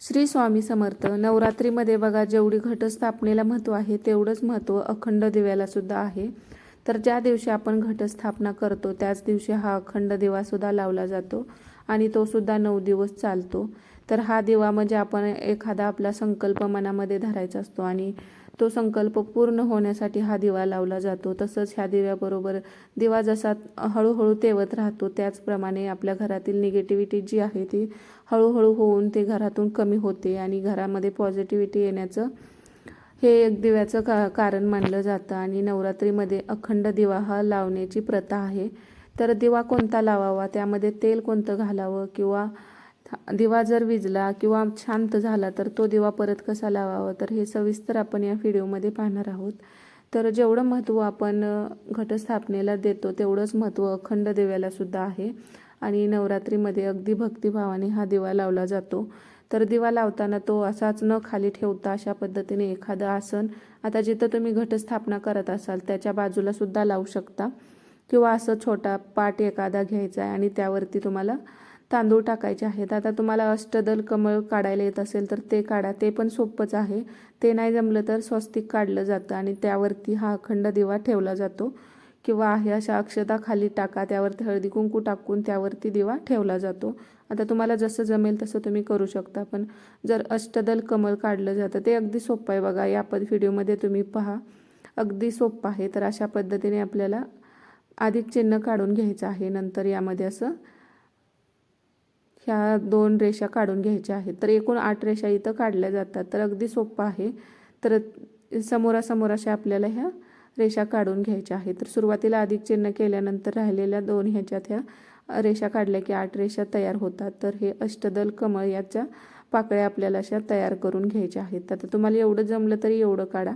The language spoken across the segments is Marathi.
श्री स्वामी समर्थ नवरात्रीमध्ये बघा जेवढी घटस्थापनेला महत्त्व आहे तेवढंच महत्त्व अखंड दिव्याला सुद्धा आहे. तर ज्या दिवशी आपण घटस्थापना करतो त्याच दिवशी हा अखंड दिवासुद्धा लावला जातो आणि तो सुद्धा नऊ दिवस चालतो. तर हा दिवा म्हणजे आपण एखादा आपला संकल्प मनामध्ये धरायचा असतो आणि तो संकल्प पूर्ण होण्यासाठी हा दिवा लावला जातो. तसंच ह्या दिव्याबरोबर दिवा जसा हळूहळू तेवत राहतो त्याचप्रमाणे आपल्या घरातील निगेटिव्हिटी जी आहे ती हळूहळू होऊन ते घरातून कमी होते आणि घरामध्ये पॉझिटिव्हिटी येण्याचं हे एक दिव्याचं का कारण मानलं जातं. आणि नवरात्रीमध्ये अखंड दिवा हा लावण्याची प्रथा आहे. तर दिवा कोणता लावावा? त्यामध्ये तेल कोणतं घालावं? किंवा दिवा जर विजला किंवा शांत झाला तर तो दिवा परत कसा लावावा? तर हे सविस्तर आपण या व्हिडिओमध्ये पाहणार आहोत. तर जेवढं महत्त्व आपण घटस्थापनेला देतो तेवढंच महत्त्व अखंड देव्यालासुद्धा आहे. आणि नवरात्रीमध्ये अगदी भक्तिभावाने हा दिवा लावला जातो. तर दिवा लावताना तो असाच न खाली ठेवता अशा पद्धतीने एखादं आसन आता जिथं तुम्ही घटस्थापना करत असाल त्याच्या बाजूला सुद्धा लावू शकता. किंवा असं छोटा पाट एखादा घ्यायचा आहे आणि त्यावरती तुम्हाला तांदूळ टाकायचे आहेत. आता तुम्हाला अष्टदल कमळ काढायला येत असेल तर ते काढा. ते पण सोपंच आहे. ते नाही जमलं तर स्वस्तिक काढलं जातं आणि त्यावरती हा अखंड दिवा ठेवला जातो. किंवा आहे अशा अक्षता खाली टाका त्यावरती हळदी कुंकू टाकून त्यावरती दिवा ठेवला जातो. आता तुम्हाला जसं जमेल तसं तुम्ही करू शकता. पण जर अष्टदल कमळ काढलं जातं ते अगदी सोपं आहे बघा. या पद व्हिडिओमध्ये तुम्ही पहा. अगदी सोपं आहे. तर अशा पद्धतीने आपल्याला अधिक चिन्ह काढून घ्यायचं आहे. नंतर यामध्ये असं ह्या दोन रेषा काढून घ्यायच्या आहेत. तर एकूण आठ रेषा इथं काढल्या जातात. तर अगदी सोपं आहे. तर समोरासमोर अशा आपल्याला ह्या रेषा काढून घ्यायच्या आहेत. तर सुरुवातीला अधिक चिन्ह केल्यानंतर राहिलेल्या दोन ह्याच्यात ह्या रेषा काढल्या की आठ रेषा तयार होतात. तर हे अष्टदल कमळ याच्या पाकळ्या आपल्याला अशा तयार करून घ्यायच्या आहेत. आता तुम्हाला एवढं जमलं तरी एवढं काढा.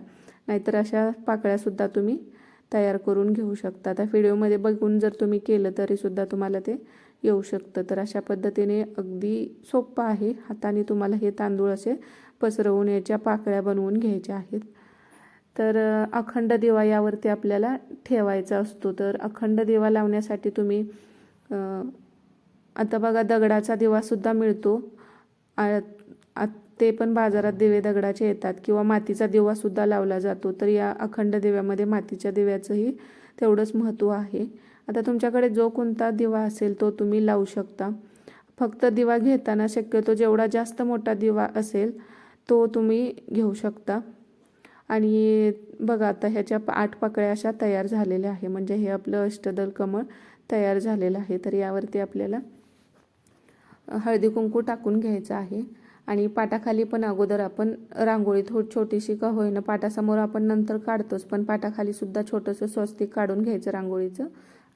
नाहीतर अशा पाकळ्यासुद्धा तुम्ही तयार करून घेऊ शकता. त्या व्हिडिओमध्ये बघून जर तुम्ही केलं तरीसुद्धा तुम्हाला ते येऊ शकतं. तर अशा पद्धतीने अगदी सोपं आहे. हाताने तुम्हाला हे तांदूळ असे पसरवून याच्या पाकळ्या बनवून घ्यायच्या आहेत. तर अखंड दिवा यावरती आपल्याला ठेवायचा असतो. तर अखंड दिवा लावण्यासाठी तुम्ही आता बघा दगडाचा दिवासुद्धा मिळतो. ते पण बाजारात दिवे दगडाचे येतात किंवा मातीचा दिवासुद्धा लावला जातो. तर या अखंड दिव्यामध्ये मातीच्या दिव्याचंही तेवढंच महत्त्व आहे. आता तुमच्याकडे जो कोणता दिवा असेल तो तुम्ही लावू शकता. फक्त दिवा घेताना शक्यतो जेवढा जास्त मोठा दिवा असेल तो तुम्ही घेऊ शकता. आणि बघा आता ह्याच्या आठ पाकळ्या अशा तयार झालेल्या आहे. म्हणजे हे आपलं अष्टदल कमळ तयार झालेलं आहे. तर यावरती आपल्याला हळदी कुंकू टाकून घ्यायचं आहे. आणि पाटाखाली पण अगोदर आपण रांगोळी थो छोटीशी का होईना पाटासमोर आपण नंतर काढतोच. पण पाटाखाली सुद्धा छोटंसं स्वस्तिक काढून घ्यायचं रांगोळीचं.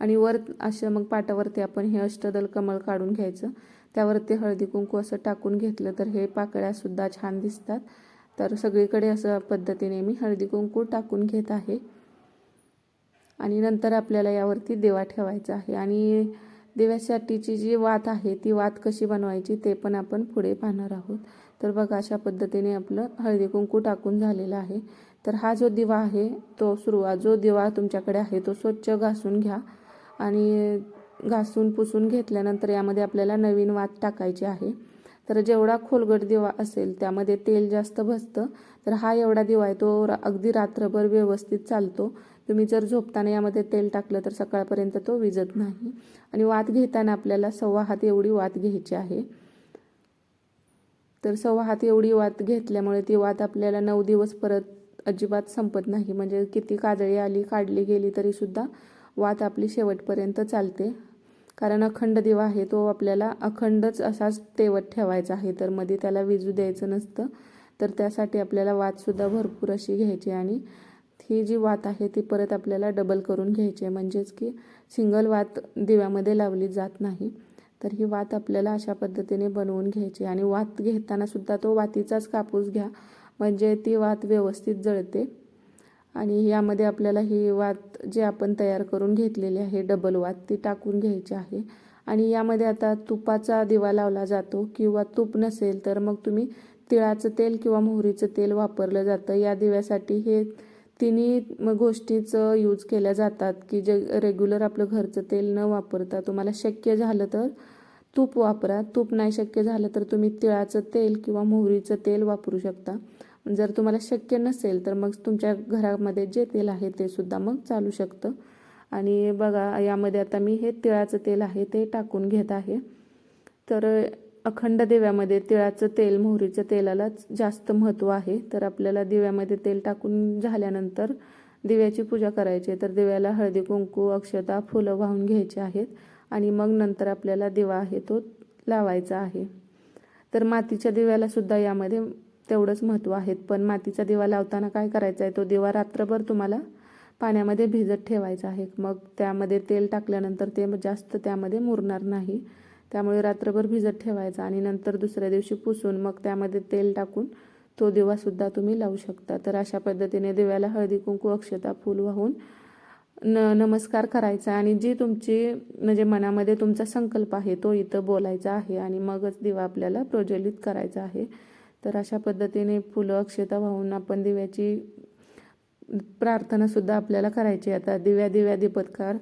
आणि वर असं मग पाटावरती आपण हे अष्टदल कमळ काढून घ्यायचं. त्यावरती हळदी कुंकू असं टाकून घेतलं तर हे पाकळ्यासुद्धा छान दिसतात. तर सगळीकडे असं पद्धतीने मी हळदी कुंकू टाकून घेत आहे. आणि नंतर आपल्याला यावरती देवा ठेवायचा आहे. आणि देव्यासाठीची जी वात आहे ती वात कशी बनवायची ते पण आपण पुढे पाहणार आहोत. तर बघा अशा पद्धतीने आपलं हळदी कुंकू टाकून झालेलं आहे. तर हा जो दिवा आहे तो सुरुवात जो दिवा तुमच्याकडे आहे तो स्वच्छ घासून घ्या. आणि घासून पुसून घेतल्यानंतर यामध्ये आपल्याला नवीन वात टाकायची आहे. तर जेवढा खोलगट दिवा असेल त्यामध्ये तेल जास्त भसतं तर हा एवढा दिवा आहे तो अगदी रात्रभर व्यवस्थित चालतो. तुम्ही जर झोपताना यामध्ये तेल टाकलं तर सकाळपर्यंत तो विजत नाही. आणि वात घेताना आपल्याला सव्वा हात एवढी वात घ्यायची आहे. तर सव्वा हात एवढी वात घेतल्यामुळे ती वात आपल्याला नऊ दिवस परत अजिबात संपत नाही. म्हणजे किती काजळी आली काढली गेली तरीसुद्धा वात आपली शेवटपर्यंत चालते. कारण अखंड दिवा आहे तो आपल्याला अखंडच असाच तेवत ठेवायचा आहे. तर मध्ये त्याला विजू द्यायचं नसतं. तर त्यासाठी आपल्याला वातसुद्धा भरपूर अशी घ्यायची आणि ही जी वात आहे ती परत आपल्याला डबल करून घ्यायची आहे. म्हणजेच की सिंगल वात दिव्यामध्ये लावली जात नाही. तर ही वात आपल्याला अशा पद्धतीने बनवून घ्यायची आणि वात घेताना सुद्धा तो वातीचाच कापूस घ्या. म्हणजे ती वात व्यवस्थित जळते. आणि यामध्ये आपल्याला ही वात जे आपण तयार करून घेतलेली आहे डबल वात ती टाकून घ्यायची आहे. आणि यामध्ये आता तुपाचा दिवा लावला जातो किंवा तूप नसेल तर मग तुम्ही तिळाचं तेल किंवा मोहरीचं तेल वापरलं जातं. या दिव्यासाठी हे तिन्ही गोष्टीचं यूज केल्या जातात की जे रेग्युलर आपलं घरचं तेल न वापरता तुम्हाला शक्य झालं तर तूप वापरा. तूप नाही शक्य झालं तर तुम्ही तिळाचं तेल किंवा मोहरीचं तेल वापरू शकता. जर तुम्हाला शक्य नसेल तर मग तुमच्या घरामध्ये जे तेल आहे ते सुद्धा मग चालू शकतं. आणि बघा यामध्ये आता मी हे तिळाचं तेल आहे ते टाकून घेत आहे. तर अखंड दिव्यामध्ये तिळाचं तेल मोहरीच्या तेलालाच जास्त महत्त्व आहे. तर आपल्याला दिव्यामध्ये तेल टाकून झाल्यानंतर दिव्याची पूजा करायची आहे. तर दिव्याला हळदी कुंकू अक्षता फुलं वाहून घ्यायची आहेत. आणि मग नंतर आपल्याला दिवा आहे तो लावायचा आहे. तर मातीच्या दिव्याला सुद्धा यामध्ये तेवढंच महत्त्व आहे पण मातीचा दिवा लावताना काय करायचं आहे? तो दिवा रात्रभर तुम्हाला पाण्यामध्ये भिजत ठेवायचा आहे. मग त्यामध्ये तेल टाकल्यानंतर ते जास्त त्यामध्ये मुरणार नाही. त्यामुळे रात्रभर भिजत ठेवायचा आणि नंतर दुसऱ्या दिवशी पुसून मग त्यामध्ये तेल टाकून तो दिवासुद्धा तुम्ही लावू शकता. तर अशा पद्धतीने दिव्याला हळदी कुंकू अक्षता फूल वाहून न नमस्कार करायचा आणि जी तुमची म्हणजे मनामध्ये तुमचा संकल्प आहे तो इथं बोलायचा आहे आणि मगच दिवा आपल्याला प्रज्वलित करायचा आहे. तर अशा पद्धतीने फुलं अक्षता वाहून आपण दिव्याची प्रार्थनासुद्धा आपल्याला करायची. आता दिव्या दिव्या दीपत्कार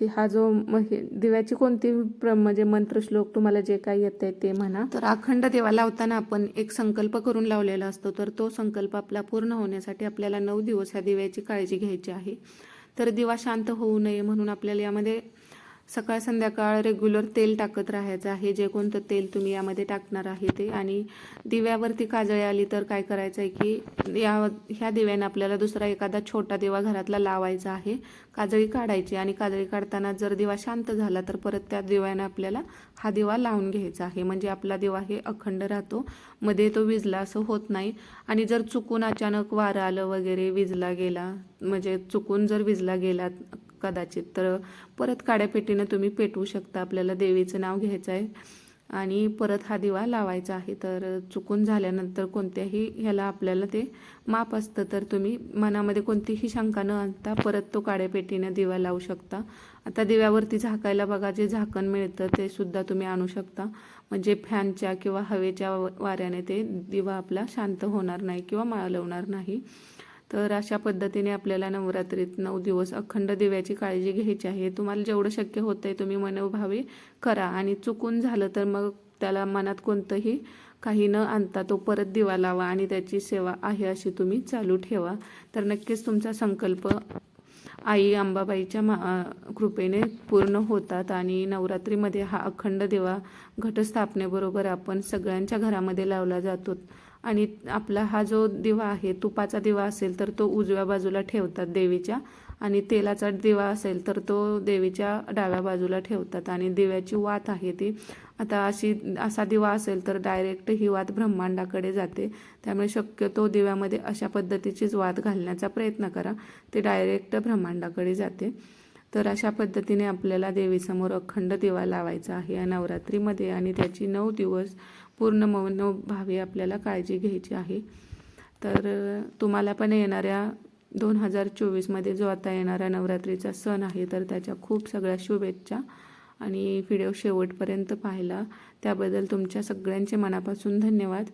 ती हा जो हे दिव्याची कोणती प्र म्हणजे मंत्रश्लोक तुम्हाला जे काही येत ते म्हणा. तर अखंड दिवा लावताना आपण एक संकल्प करून लावलेला असतो. तर तो संकल्प आपला पूर्ण होण्यासाठी आपल्याला नऊ दिवस ह्या दिव्याची काळजी घ्यायची आहे. तर दिवा शांत होऊ नये म्हणून आपल्याला यामध्ये सकाळ संध्याकाळ रेग्युलर तेल टाकत राहायचं आहे. जे कोणतं तेल तुम्ही यामध्ये टाकणार आहे ते. आणि दिव्यावरती काजळी आली तर काय करायचं आहे की या ह्या दिव्याने आपल्याला दुसरा एखादा छोटा दिवा घरातला लावायचा आहे. काजळी काढायची आणि काजळी काढताना जर दिवा शांत झाला तर परत त्या दिव्याने आपल्याला हा दिवा लावून घ्यायचा आहे. म्हणजे आपला दिवा हे अखंड राहतो. मध्ये तो विजला असं होत नाही. आणि जर चुकून अचानक वारं आलं वगैरे विजला गेला म्हणजे चुकून जर विजला गेला कदाचित तर परत काड्यापेटीनं तुम्ही पेटवू शकता. आपल्याला देवीचं नाव घ्यायचं आहे आणि परत हा दिवा लावायचा आहे. तर चुकून झाल्यानंतर कोणत्याही ह्याला आपल्याला ते माप असतं. तर तुम्ही मनामध्ये कोणतीही शंका न आणता परत तो काड्यापेटीनं दिवा लावू शकता. आता दिव्यावरती झाकायला बघा जे झाकण मिळतं ते सुद्धा तुम्ही आणू शकता. म्हणजे फॅनच्या किंवा हवेच्या वाऱ्याने ते दिवा आपला शांत होणार नाही किंवा माळवणार नाही. तर अशा पद्धतीने आपल्याला नवरात्रीत नऊ दिवस अखंड दिव्याची काळजी घ्यायची आहे. तुम्हाला जेवढं शक्य होतं आहे तुम्ही मनोभावे करा. आणि चुकून झालं तर मग त्याला मनात कोणतंही काही न आणता तो परत दिवा लावा आणि त्याची सेवा आहे अशी तुम्ही चालू ठेवा. तर नक्कीच तुमचा संकल्प आई अंबाबाईच्या मा कृपेने पूर्ण होतात आणि नवरात्रीमध्ये हा अखंड दिवा घटस्थापनेबरोबर आपण सगळ्यांच्या घरामध्ये लावला जातो. आणि आपला हा जो दिवा आहे तुपाचा दिवा असेल तर तो उजव्या बाजूला ठेवतात देवीच्या आणि तेलाचा दिवा असेल तर तो देवीच्या डाव्या बाजूला ठेवतात आणि दिव्याची वात आहे ती. आता अशी असा दिवा असेल तर डायरेक्ट ही वात ब्रह्मांडाकडे जाते. त्यामुळे शक्यतो दिव्यामध्ये अशा पद्धतीचीच वात घालण्याचा प्रयत्न करा. ते डायरेक्ट ब्रह्मांडाकडे जाते. तर अशा पद्धतीने आपल्याला देवीसमोर अखंड दिवा लावायचा आहे या नवरात्रीमध्ये आणि त्याची नऊ दिवस पूर्ण मनोभावे आपल्याला काळजी घ्यायची आहे. तर तुम्हाला पण येणाऱ्या दोन हजार चोवीसमध्ये जो आता येणारा नवरात्रीचा सण आहे तर त्याच्या खूप सगळ्या शुभेच्छा आणि व्हिडिओ शेवटपर्यंत पाहिला. त्याबद्दल तुमच्या सगळ्यांचे मनापासून धन्यवाद.